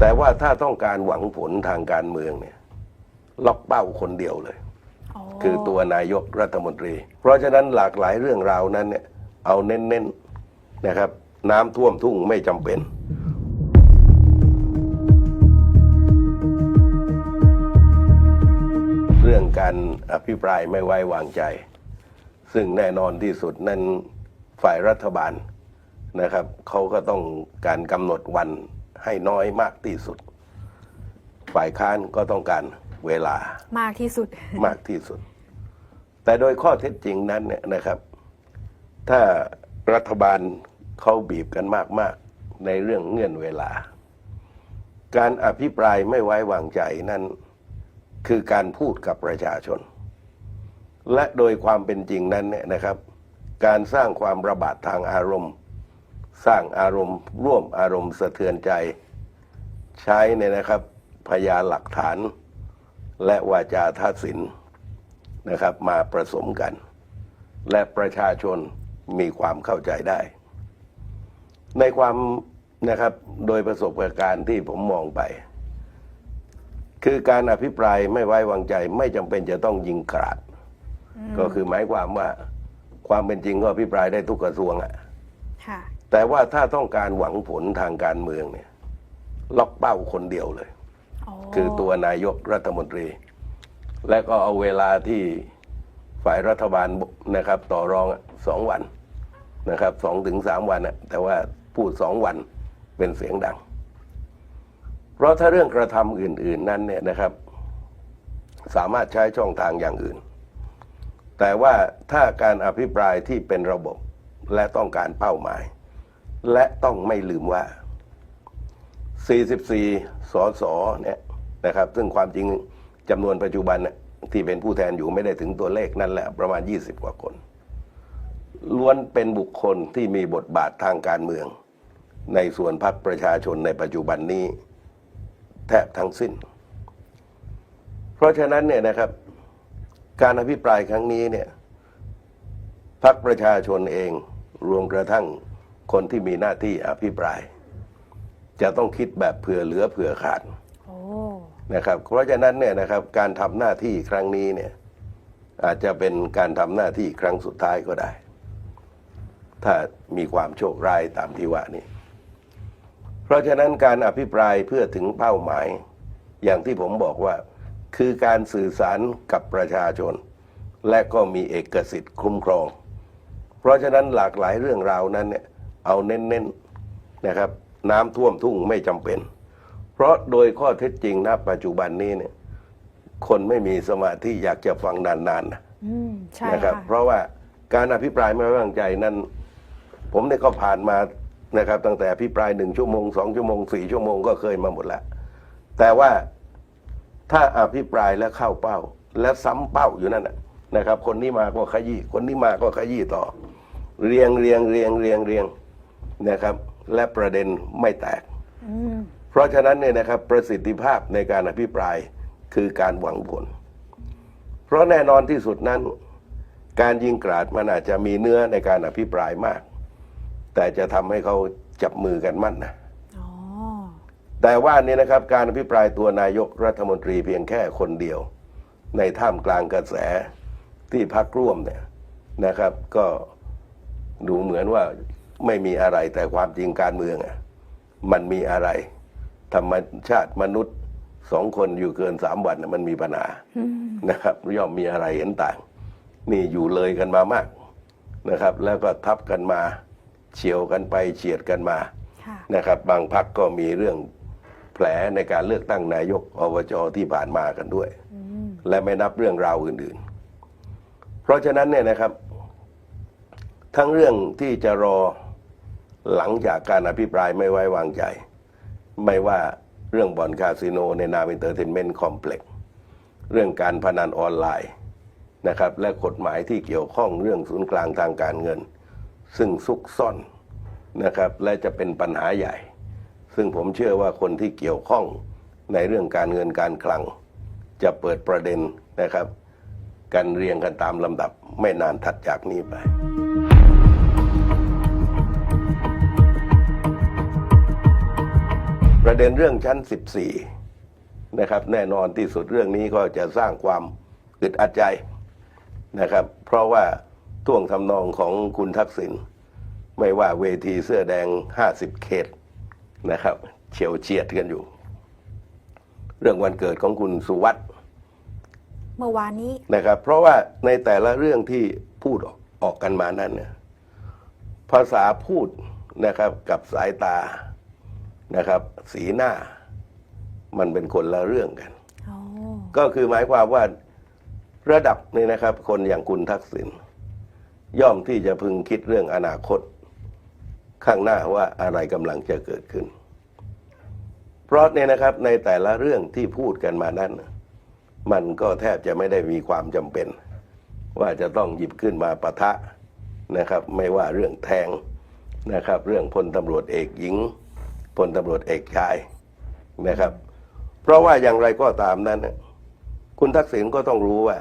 แต่ว่าถ้าต้องการหวังผลทางการเมืองเนี่ยล็อกเป้าคนเดียวเลย คือตัวนายกรัฐมนตรี เพราะฉะนั้นหลากหลายเรื่องราวนั้นเนี่ยเอาเน้นๆนะครับ น้ำท่วมทุ่งไม่จำเป็นเรื่องการอภิปรายไม่ไว้วางใจ ซึ่งแน่นอนที่สุดนั้นฝ่ายรัฐบาลนะครับเขาก็ต้องการกำหนดวัน ให้น้อยมากที่สุด ฝ่ายค้านก็ต้องการเวลามากที่สุด มากที่สุด แต่โดยข้อเท็จจริงนั้นเนี่ยนะครับ ถ้ารัฐบาลเขาบีบกันมากๆ ในเรื่องเงื่อนเวลา การอภิปรายไม่ไว้วางใจนั้นคือการพูดกับประชาชน และโดยความเป็นจริงนั้นเนี่ยนะครับ การสร้างความระบาดทางอารมณ์ สร้างอารมณ์ร่วมอารมณ์สะเทือนใจ ใช้เนี่ยนะครับพยานหลักฐาน และวาจาทัศินนะครับ มาผสมกัน และประชาชนมีความเข้าใจได้ ในความนะครับโดยประสบการณ์ที่ผมมองไป คือการอภิปรายไม่ไว้วางใจไม่จำเป็นจะต้องยิงกราด ก็คือหมายความว่าความเป็นจริงก็อภิปรายได้ทุกกระทรวงอะค่ะ แต่ว่าถ้าต้องการหวังผลทางการเมืองเนี่ย ล็อกเป้าคนเดียวเลย คือตัวนายกรัฐมนตรี และก็เอาเวลาที่ฝ่ายรัฐบาลนะครับ ต่อรองอะสองวันนะครับสองถึงสามวันอะแต่ว่าพูดสองวันเป็นเสียงดัง เพราะถ้าเรื่องกระทำอื่น ๆ นั้นเนี่ยนะครับ สามารถใช้ช่องทางอย่างอื่น แต่ว่าถ้าการอภิปรายที่เป็นระบบและต้องการเป้าหมาย และต้องไม่ลืมว่า 44 สสเนี่ยนะครับ ซึ่งความจริงจำนวนปัจจุบันที่เป็นผู้แทนอยู่ไม่ได้ถึงตัวเลขนั่นแหละประมาณ 20 กว่าคน ล้วนเป็นบุคคลที่มีบทบาททางการเมือง ในส่วนพรรคประชาชนในปัจจุบันนี้ แทบทั้งสิ้น เพราะฉะนั้นเนี่ยนะครับ การอภิปรายครั้งนี้เนี่ยพรรคประชาชนเองรวมกระทั่ง คนที่มีหน้าที่อภิปราย จะต้องคิดแบบเผื่อเหลือเผื่อขาดโอ้นะครับ เพราะฉะนั้นเนี่ยนะครับการทำหน้าที่ครั้งนี้เนี่ยอาจจะเป็นการทำหน้าที่ครั้งสุดท้ายก็ได้ ถ้ามีความโชคร้ายตามที่ว่านี้เพราะฉะนั้นการอภิปรายเพื่อถึงเป้าหมาย อย่างที่ผมบอกว่า คือการสื่อสารกับประชาชน และก็มีเอกสิทธิ์คุ้มครอง เพราะฉะนั้นหลากหลายเรื่องราวนั้นเนี่ย เอาเน้นๆนะครับ น้ำท่วมทุ่งไม่จำเป็น เพราะโดยข้อเท็จจริงณปัจจุบันนี้เนี่ย คนไม่มีสมาธิอยากจะฟังนานๆนะอืมใช่นะครับค่ะเพราะว่าการอภิปรายไม่ไว้วางใจนั้น ผมเนี่ยก็ผ่านมานะครับ ตั้งแต่อภิปรายหนึ่งชั่วโมงสองชั่วโมงสี่ชั่วโมงก็เคยมาหมดแล้วแต่ว่าถ้าอภิปรายแล้วเข้าเป้า และซ้ำเป้าอยู่นั่นนะนะครับ คนนี้มาก็ขยี้คนนี้มาก็ขยี้ต่อ เรียงเรียงเรียงเรียงเรียง นะครับ และประเด็นไม่แตกอืมเพราะฉะนั้นเนี่ยนะครับประสิทธิภาพในการอภิปรายคือการหวังผล เพราะแน่นอนที่สุดนั้น การยิงกราดมันอาจจะมีเนื้อในการอภิปรายมาก แต่จะทำให้เขาจับมือกันมั่นนะอ๋อแต่ว่านี่นะครับการอภิปรายตัวนายกรัฐมนตรีเพียงแค่คนเดียว ในท่ามกลางกระแสที่พักร่วมเนี่ยนะครับ ก็ดูเหมือนว่า ไม่มีอะไรแต่ความจริงการเมืองอะมันมีอะไร ธรรมชาติมนุษย์สองคนอยู่เกินสามวันน่ะมันมีปัญหานะครับ ย่อมมีอะไรเห็นต่าง นี่อยู่เลยกันมามากนะครับ แล้วก็ทับกันมาเฉียวกันไปเฉียดกันมาค่ะนะครับ บางพักก็มีเรื่องแผลในการเลือกตั้งนายกอบจที่ผ่านมากันด้วยอืมและไม่นับเรื่องราวอื่นๆ เพราะฉะนั้นเนี่ยนะครับ ทั้งเรื่องที่จะรอ หลังจากการอภิปรายไม่ไว้วางใจ ไม่ว่าเรื่องบ่อนคาสิโนในนามอินเตอร์เทนเมนต์คอมเพล็กซ์เรื่องการพนันออนไลน์นะครับและกฎหมายที่เกี่ยวข้องเรื่องศูนย์กลางทางการเงิน ซึ่งซุกซ่อนนะครับและจะเป็นปัญหาใหญ่ ซึ่งผมเชื่อว่าคนที่เกี่ยวข้องในเรื่องการเงินการคลัง จะเปิดประเด็นนะครับ กันเรียงกันตามลำดับไม่นานถัดจากนี้ไป ปประเด็นเรื่องชั้น 14 นะครับ แน่นอนที่สุดเรื่องนี้ก็จะสร้างความอึดอัดใจนะครับ เพราะว่าท่วงทำนองของคุณทักษิณไม่ว่าเวทีเสื้อแดง 50 เขตนะครับ เฉียวเฉียดกันอยู่ เรื่องวันเกิดของคุณสุวัสด์เมื่อวานนี้นะครับ เพราะว่าในแต่ละเรื่องที่พูดออกออกกันมานั้นเนี่ยภาษาพูดนะครับกับสายตา นะครับ สีหน้ามันเป็นคนละเรื่องกันอ๋อก็คือหมายความว่าระดับนี่นะครับ คนอย่างคุณทักษิณย่อมที่จะพึงคิดเรื่องอนาคต ข้างหน้าว่าอะไรกำลังจะเกิดขึ้น เพราะเนี่ยนะครับในแต่ละเรื่องที่พูดกันมานั้น มันก็แทบจะไม่ได้มีความจำเป็น ว่าจะต้องหยิบขึ้นมาปะทะนะครับ ไม่ว่าเรื่องแทงนะครับ เรื่องพลตำรวจเอกหญิง พลตำรวจเอกชายนะครับ เพราะว่าอย่างไรก็ตามนั้น คุณทักษิณก็ต้องรู้ว่า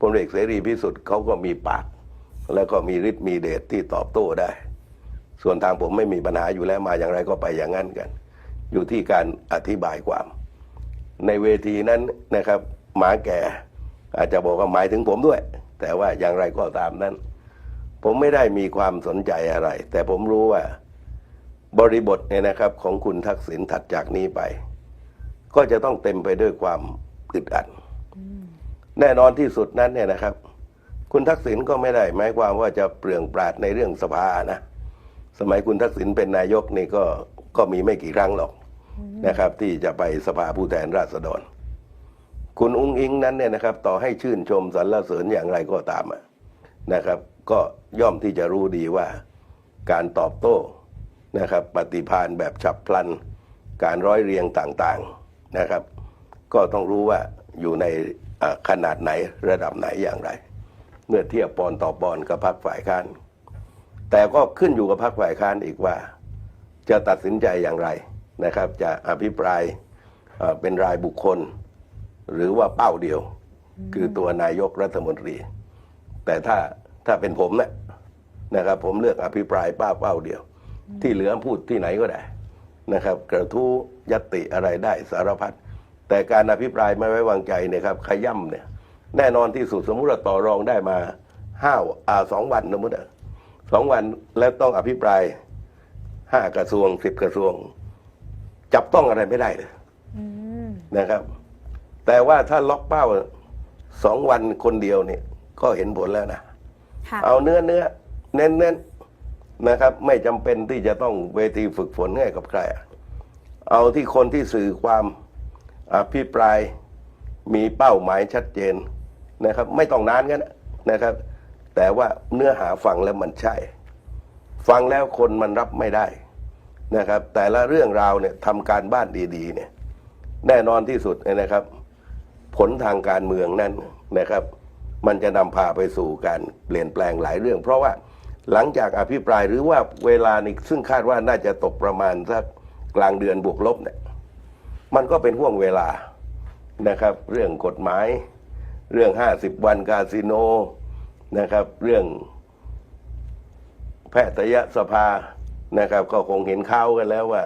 พลเอกเสรีพิสุทธิ์เขาก็มีปาก แล้วก็มีฤทธิ์มีเดชที่ตอบโต้ได้ ส่วนทางผมไม่มีปัญหาอยู่แล้วมาอย่างไรก็ไปอย่างนั้นกัน อยู่ที่การอธิบายความ ในเวทีนั้นนะครับ หมาแก่อาจจะบอกว่าหมายถึงผมด้วย แต่ว่าอย่างไรก็ตามนั้น ผมไม่ได้มีความสนใจอะไร แต่ผมรู้ว่า บริบทเนี่ยนะครับของคุณทักษิณถัดจากนี้ไป ก็จะต้องเต็มไปด้วยความอึดอัดแน่นอนที่สุดนั้นเนี่ยนะครับ คุณทักษิณก็ไม่ได้หมายความว่าจะเปลืองปราดในเรื่องสภานะสมัยคุณทักษิณเป็นนายกนี่ก็ก็มีไม่กี่ครั้งหรอกนะครับ ที่จะไปสภาผู้แทนราษฎร คุณอุ้งอิงนั้นเนี่ยนะครับ ต่อให้ชื่นชมสรรเสริญอย่างไรก็ตามนะครับ ก็ย่อมที่จะรู้ดีว่าการตอบโต้ นะครับปฏิภาณแบบฉับพลัน การร้อยเรียงต่างๆนะครับ ก็ต้องรู้ว่าอยู่ในขนาดไหนระดับไหนอย่างไร เมื่อเทียบปอนต่อปอนกับพรรคฝ่ายค้าน แต่ก็ขึ้นอยู่กับพรรคฝ่ายค้านอีกว่า จะตัดสินใจอย่างไรนะครับ จะอภิปรายเอ่อเป็นรายบุคคล หรือว่าเป้าเดียว คือตัวนายกรัฐมนตรี แต่ถ้าถ้าเป็นผมนะนะครับผมเลือกอภิปรายป้าเป้าเดียว ที่เหลือพูดที่ไหนก็ได้นะครับ กระทู้ยตติอะไรได้สารพัดแต่การอภิปรายไม่ไว้วางใจเนะครับ ขย่ำเนี่ยแน่นอนที่สุดสมมุติว่าต่อรองได้มาห้าอ่าสองวันสมมติอะสองวันแล้วต้องอภิปรายห้ากระทรวงสิบกระทรวง จับต้องอะไรไม่ได้เลยอืมนะครับ แต่ว่าถ้าล็อกเป้าสองวันคนเดียวเนี่ย ก็เห็นผลแล้วนะค่ะเอาเนื้อเนื้อเน้นเน้น นะครับ ไม่จำเป็นที่จะต้องเวทีฝึกฝนให้กับใคร เอาที่คนที่สื่อความอภิปรายมีเป้าหมายชัดเจนนะครับ ไม่ต้องนานกันนะครับ แต่ว่าเนื้อหาฟังแล้วมันใช่ ฟังแล้วคนมันรับไม่ได้นะครับ แต่ละเรื่องราวเนี่ยทำการบ้านดีๆเนี่ยแน่นอนที่สุดเนี่ยนะครับ ผลทางการเมืองนั้นนะครับ มันจะนำพาไปสู่การเปลี่ยนแปลงหลายเรื่อง เพราะว่า หลังจากอภิปรายหรือว่าเวลานี้ซึ่งคาดว่าน่าจะตกประมาณสักกลางเดือนบวกลบเนี่ยมันก็เป็นห่วงเวลานะครับ เรื่องกฎหมาย เรื่องห้าสิบวันคาสิโนนะครับ เรื่องแพทยสภานะครับ ก็คงเห็นข่าวกันแล้วว่า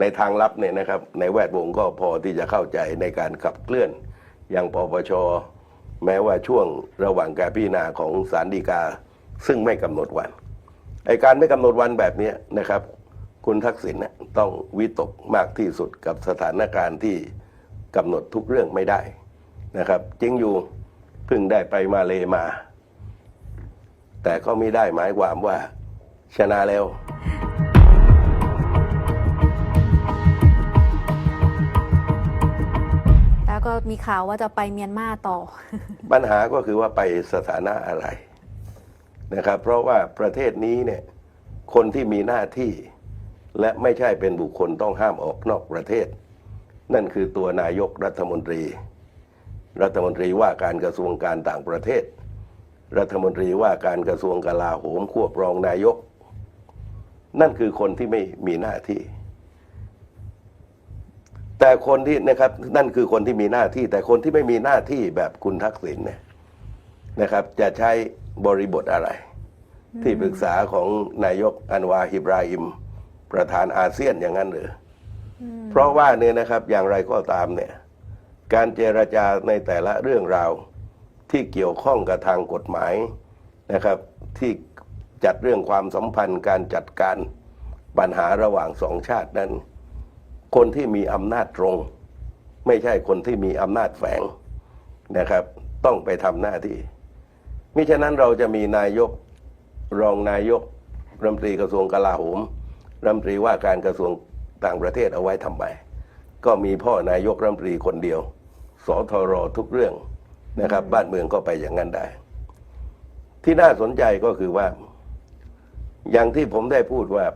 ในทางลับเนี่ยนะครับ ในแวดวงก็พอที่จะเข้าใจในการขับเคลื่อนอย่างปปชแม้ว่าช่วงระหว่างการพิจารณาของศาลฎีกา ซึ่งไม่กำหนดวันไอการไม่กำหนดวันแบบเนี้ยนะครับ คุณทักษิณน่ะต้องวิตกมากที่สุดกับสถานการณ์ที่กำหนดทุกเรื่องไม่ได้นะครับจริงอยู่เพิ่งได้ไปมาเลมา แต่ก็ไม่ได้หมายความว่าชนะแล้วแล้วก็มีข่าวว่าจะไปเมียนมาต่อ ปัญหาก็คือว่าไปสถานะอะไร นะครับ เพราะว่าประเทศนี้เนี่ยคนที่มีหน้าที่และไม่ใช่เป็นบุคคลต้องห้ามออกนอกประเทศ นั่นคือตัวนายกรัฐมนตรี รัฐมนตรีว่าการกระทรวงการต่างประเทศ รัฐมนตรีว่าการกระทรวงกลาโหมควบรองนายก นั่นคือคนที่ไม่มีหน้าที่ แต่คนที่นะครับนั่นคือคนที่มีหน้าที่ แต่คนที่ไม่มีหน้าที่แบบคุณทักษิณเนี่ยนะครับ จะใช้ บริบทอะไร ที่ปรึกษาของนายกอันวาฮิบราฮิม ประธานอาเซียนอย่างนั้นหรืออืมเพราะว่าเนี่ยนะครับอย่างไรก็ตามเนี่ย การเจรจาในแต่ละเรื่องราวที่เกี่ยวข้องกับทางกฎหมายนะครับ ที่จัดเรื่องความสัมพันธ์การจัดการปัญหาระหว่างสองชาตินั้น คนที่มีอำนาจตรง ไม่ใช่คนที่มีอำนาจแฝงนะครับ ต้องไปทำหน้าที่ มิฉะนั้นเราจะมีนายกรองนายกรัฐมนตรีกระทรวงกลาโหมรัฐมนตรีว่าการกระทรวงต่างประเทศเอาไว้ทำไมก็มีพ่อนายกรัฐมนตรีคนเดียว สทรทุกเรื่องนะครับ บ้านเมืองก็ไปอย่างนั้นได้ ที่น่าสนใจก็คือว่า อย่างที่ผมได้พูดว่า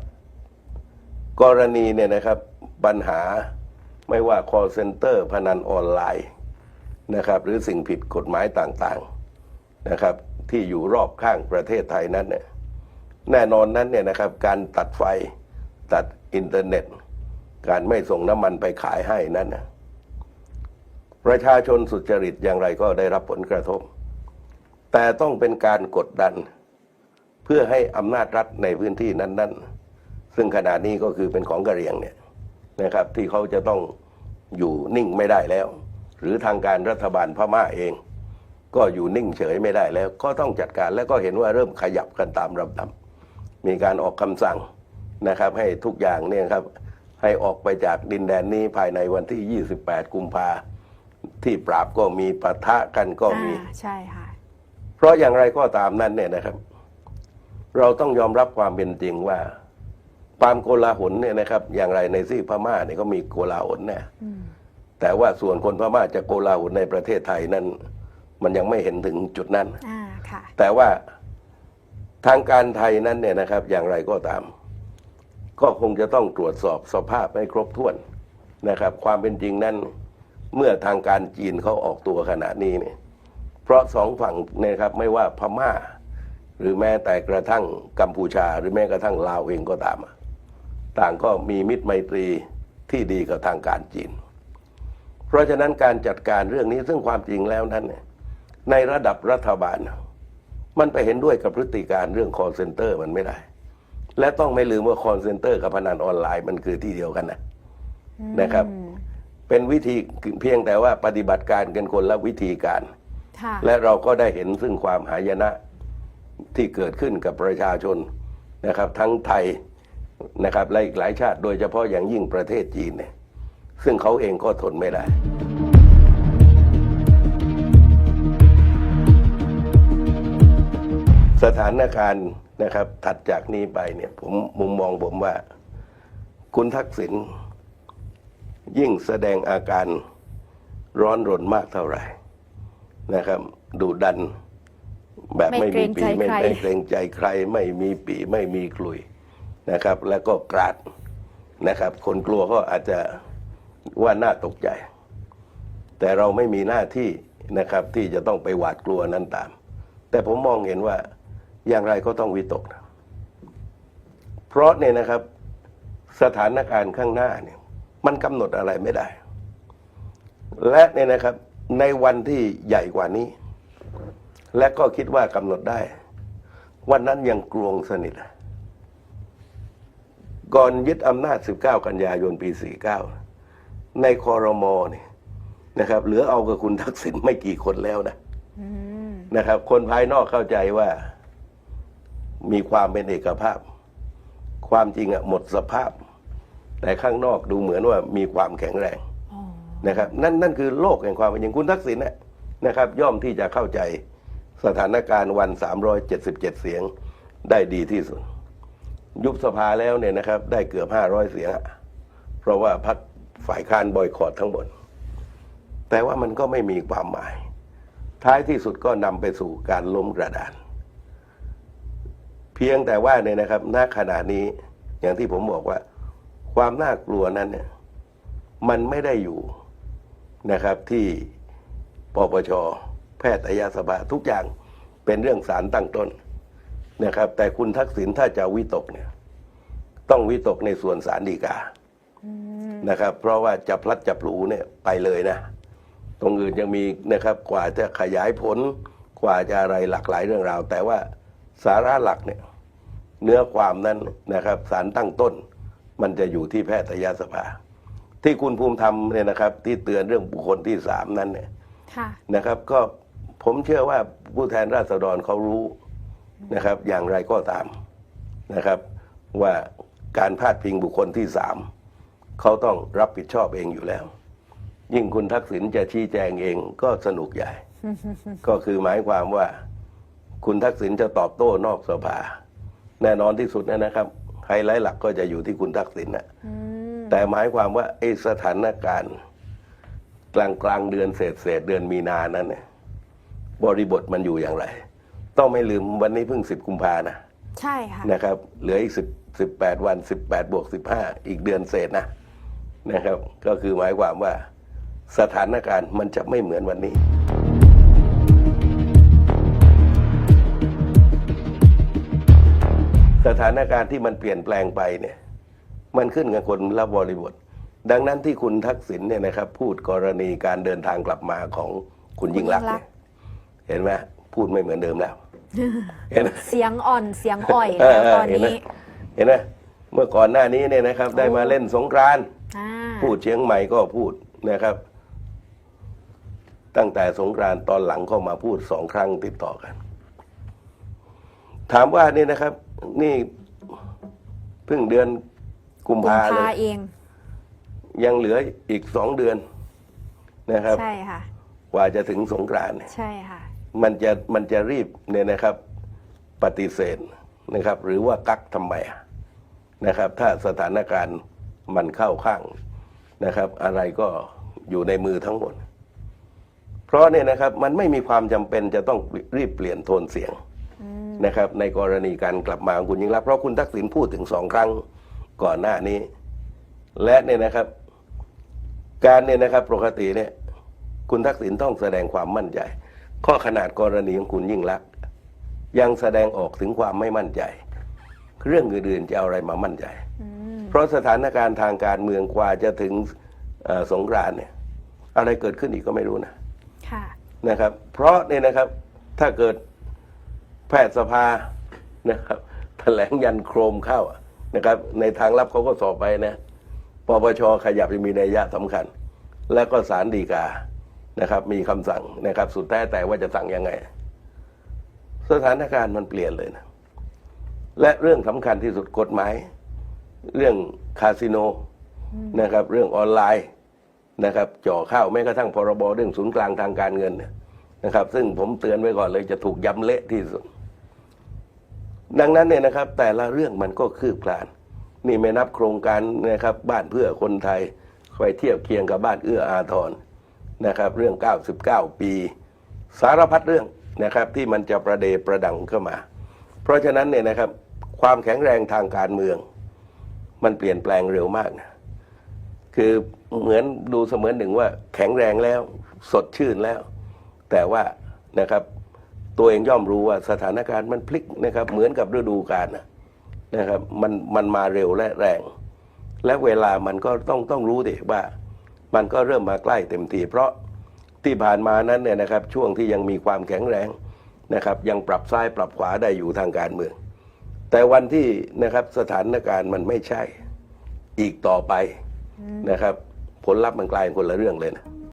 กรณีเนี่ยนะครับปัญหาไม่ว่า call center พนันออนไลน์นะครับ หรือสิ่งผิดกฎหมายต่างๆนะครับ ที่อยู่รอบข้างประเทศไทยนั้นเนี่ยแน่นอนนั้นเนี่ยนะครับ การตัดไฟตัดอินเทอร์เน็ต การไม่ส่งน้ำมันไปขายให้นั้นนะประชาชนสุจริตอย่างไรก็ได้รับผลกระทบ แต่ต้องเป็นการกดดัน เพื่อให้อำนาจรัฐในพื้นที่นั้น ๆ ซึ่งขณะนี้ก็คือเป็นของกะเรียงเนี่ยนะครับ ที่เขาจะต้องอยู่นิ่งไม่ได้แล้ว หรือทางการรัฐบาลพม่าเอง ก็อยู่นิ่งเฉยไม่ได้แล้วก็ต้องจัดการแล้วก็เห็นว่าเริ่มขยับกันตามลำดับมีการออกคำสั่งนะครับ ให้ทุกอย่างเนี่ยครับให้ออกไปจากดินแดนนี้ภายในวันที่ 28 กุมภาที่ปราบก็มีปะทะกันก็มีอ่าใช่ค่ะเพราะอย่างไรก็ตามนั้นเนี่ยนะครับ เราต้องยอมรับความเป็นจริงว่าความโกลาหลเนี่ยนะครับ อย่างไรในซีกพม่าเนี่ยก็มีโกลาหลเนี่ยอืมแต่ว่าส่วนคนพม่าจะโกลาหลในประเทศไทยนั้น มันยังไม่เห็นถึงจุดนั้น อ่าค่ะ แต่ว่าทางการไทยนั้นเนี่ยนะครับ อย่างไรก็ตาม ก็คงจะต้องตรวจสอบสภาพให้ครบถ้วนนะครับ ความเป็นจริงนั้น เมื่อทางการจีนเขาออกตัวขณะนี้เนี่ยเพราะสองฝั่งเนี่ยครับไม่ว่าพม่า หรือแม้แต่กระทั่งกัมพูชา หรือแม้กระทั่งลาวเองก็ตามอะต่างก็มีมิตรไมตรีที่ดีกับทางการจีน เพราะฉะนั้นการจัดการเรื่องนี้ซึ่งความจริงแล้วนั้นเนี่ย ในระดับรัฐบาล มันไปเห็นด้วยกับพฤติการเรื่อง call center มันไม่ได้ และต้องไม่ลืมว่า call center กับพนันออนไลน์มันคือที่เดียวกันนะนะครับอืมเป็นวิธีเพียงแต่ว่าปฏิบัติการกันคนละวิธีการค่ะและเราก็ได้เห็นซึ่งความหายนะที่เกิดขึ้นกับประชาชนนะครับ ทั้งไทยนะครับและอีกหลายชาติ โดยเฉพาะอย่างยิ่งประเทศจีนเนี่ยซึ่งเขาเองก็ทนไม่ได้ สถานการณ์นะครับถัดจากนี้ไปเนี่ยผมมุมมองผมว่า คุณทักษิณยิ่งแสดงอาการร้อนรนมากเท่าไหร่นะครับ ดูดันแบบไม่มีปีไม่ไม่เกรงใจใครไม่เกรงใจใคร ไม่มีปีไม่มีกลุยนะครับ แล้วก็กราดนะครับ คนกลัวก็อาจจะว่าน่าตกใจ แต่เราไม่มีหน้าที่นะครับที่จะต้องไปหวาดกลัวนั้นตาม แต่ผมมองเห็นว่า อย่างไรก็ต้องวิตกนะเพราะเนี่ยนะครับสถานการณ์ข้างหน้าเนี่ย มันกำหนดอะไรไม่ได้ และเนี่ยนะครับ ในวันที่ใหญ่กว่านี้ และก็คิดว่ากำหนดได้ วันนั้นยังกลวงสนิทอะก่อนยึดอำนาจ 19 กันยายนปี 49 ในคอรมอเนี่ยนะครับ เหลือเอากับคุณทักษิณไม่กี่คนแล้วนะอืมนะครับ คนภายนอกเข้าใจว่า มีความเป็นเอกภาพ ความจริงอะหมดสภาพ แต่ข้างนอกดูเหมือนว่ามีความแข็งแรงนะครับนั่นนั่นคือโลกแห่งความเป็นจริงคุณทักษิณน่ะนะครับ ย่อมที่จะเข้าใจสถานการณ์วัน 377 เสียงได้ดีที่สุด ยุบสภาแล้วเนี่ยนะครับ ได้เกือบ 500 เสียง เพราะว่าพักฝ่ายค้านบอยคอรดทั้งหมด แต่ว่ามันก็ไม่มีความหมาย ท้ายที่สุดก็นำไปสู่การล้มกระดาน เพียงแต่ว่าเนี่ยนะครับณขณะนี้อย่างที่ผมบอกว่า ความน่ากลัวนั้นเนี่ยมันไม่ได้อยู่นะครับที่ปปชแพทยสภาทุกอย่างเป็นเรื่องสารตั้งต้นนะครับ แต่คุณทักษิณถ้าจะวิตกเนี่ย ต้องวิตกในส่วนสารดีกานะครับ เพราะว่าจะพลัดจะพลูเนี่ยไปเลยนะ ตรงอื่นยังมีนะครับ กว่าจะขยายผลกว่าจะอะไรหลากหลายเรื่องราว แต่ว่า สาระหลักเนี่ยเนื้อความนั้นนะครับสารตั้งต้น มันจะอยู่ที่แพทยสภา ที่คุณภูมิธรรมเนี่ยนะครับ ที่เตือนเรื่องบุคคลที่สามนั้นเนี่ยค่ะนะครับ ก็ผมเชื่อว่าผู้แทนราษฎรเขารู้นะครับ อย่างไรก็ตามนะครับ ว่าการพาดพิงบุคคลที่สามเขาต้องรับผิดชอบเองอยู่แล้ว ยิ่งคุณทักษิณจะชี้แจงเองก็สนุกใหญ่ ก็คือหมายความว่า คุณทักษิณจะตอบโต้นอกสภา แน่นอนที่สุดเนยนะครับไฮไลท์หลักก็จะอยู่ที่คุณทักษิณนะอืมแต่หมายความว่าไอ้สถานการณ์ กลางกลางๆเดือนเศษเศษๆเดือนมีนานั้นเนี่ยบริบทมันอยู่อย่างไร ต้องไม่ลืมวันนี้เพิ่งสิบกุมภานะใช่ค่ะนะครับ เหลืออีกสิบสิบแปดวันสิบแปดบวกสิบห้าอีกเดือนเศษนะนะครับ ก็คือหมายความว่าสถานการณ์มันจะไม่เหมือนวันนี้ ถานการณ์ที่มันเปลี่ยนแปลงไปเนี่ยมันขึ้นกับคนละบริบท ดังนั้นที่คุณทักษิณเนี่ยนะครับพูดกรณีการเดินทางกลับมาของคุณยิ่งรักษณ์เนี่ยเห็นไหมพูดไม่เหมือนเดิมแล้ว เห็นไหมเสียงอ่อนเสียงอ่อยเออแล้วเออตอนเห็นไหมนี้ เห็นไหมเมื่อก่อนหน้านี้เนี่ยนะครับ ได้มาเล่นสงกรานต์ อ่าพูดเชียงใหม่ก็พูดนะครับ ตั้งแต่สงกรานต์ตอนหลังก็มาพูดสองครั้งติดต่อกัน ถามว่านี่นะครับ นี่เพิ่งเดือนกุมกุมภาเลภายเอง ยังเหลืออีกสองเดือนนะครับ ใช่ค่ะ กว่าจะถึงสงกรานต์เนี่ยใช่ค่ะ มันจะมันจะรีบเนี่ยนะครับ ปฏิเสธนะครับ หรือว่ากักทำไมอะนะครับ ถ้าสถานการณ์มันเข้าข้างนะครับ อะไรก็อยู่ในมือทั้งหมด เพราะเนี่ยนะครับ มันไม่มีความจำเป็นจะต้องรีบเปลี่ยนโทนเสียง นะครับในกรณีการกลับมาของคุณยิ่งรักษณ์เพราะคุณทักษิณพูดถึงสองครั้งก่อนหน้านี้ และเนี่ยนะครับ การเนี่ยนะครับปกติเนี่ย คุณทักษิณต้องแสดงความมั่นใจ ข้อขนาดกรณีของคุณยิ่งรักษณ์ยังแสดงออกถึงความไม่มั่นใจ เรื่องอื่นๆจะเอาอะไรมามั่นใจ เพราะสถานการณ์ทางการเมืองกว่าจะถึงเอ่อสงกรานต์เนี่ย อะไรเกิดขึ้นอีกก็ไม่รู้นะค่ะนะครับ เพราะเนี่ยนะครับถ้าเกิด แพทยสภานะครับแถลงยันโครมเข้านะครับ ในทางลับเขาก็สอบไปนะปปชขยับจะมีนัยยะสำคัญ แล้วก็ศาลฎีกานะครับ มีคำสั่งนะครับ สุดแท้แต่ว่าจะสั่งยังไง สถานการณ์มันเปลี่ยนเลยนะ และเรื่องสำคัญที่สุดกฎหมาย เรื่องคาสิโนนะครับ เรื่องออนไลน์นะครับจ่อเข้าแม้กระทั่งพรบเรื่องศูนย์กลางทางการเงินเนี่ยนะครับ ซึ่งผมเตือนไว้ก่อนเลยจะถูกย้ำเละที่สุด ดังนั้นเนี่ยนะครับแต่ละเรื่องมันก็คืบคลาน นี่ไม่นับโครงการนะครับบ้านเพื่อคนไทยไปเทียบเคียงกับบ้านเอื้ออาทรนะครับ เรื่อง 99 ปี สารพัดเรื่องนะครับที่มันจะประเดประดังเข้ามา เพราะฉะนั้นเนี่ยนะครับความแข็งแรงทางการเมือง มันเปลี่ยนแปลงเร็วมากนะคือเหมือนดูเสมือนหนึ่งว่าแข็งแรงแล้ว สดชื่นแล้ว แต่ว่านะครับ ตัวเองย่อมรู้ว่าสถานการณ์มันพลิกนะครับเหมือนกับฤดูกาลนะครับมันมันมาเร็วและแรง และเวลามันก็ต้องต้องรู้ดิว่า มันก็เริ่มมาใกล้เต็มทีเพราะที่ผ่านมานั้นเนี่ยนะครับช่วงที่ยังมีความแข็งแรงนะครับยังปรับซ้ายปรับขวาได้อยู่ทางการเมือง แต่วันที่นะครับสถานการณ์มันไม่ใช่อีกต่อไปนะครับ ผลลัพธ์มันกลายเป็นคนละเรื่องเลยนะ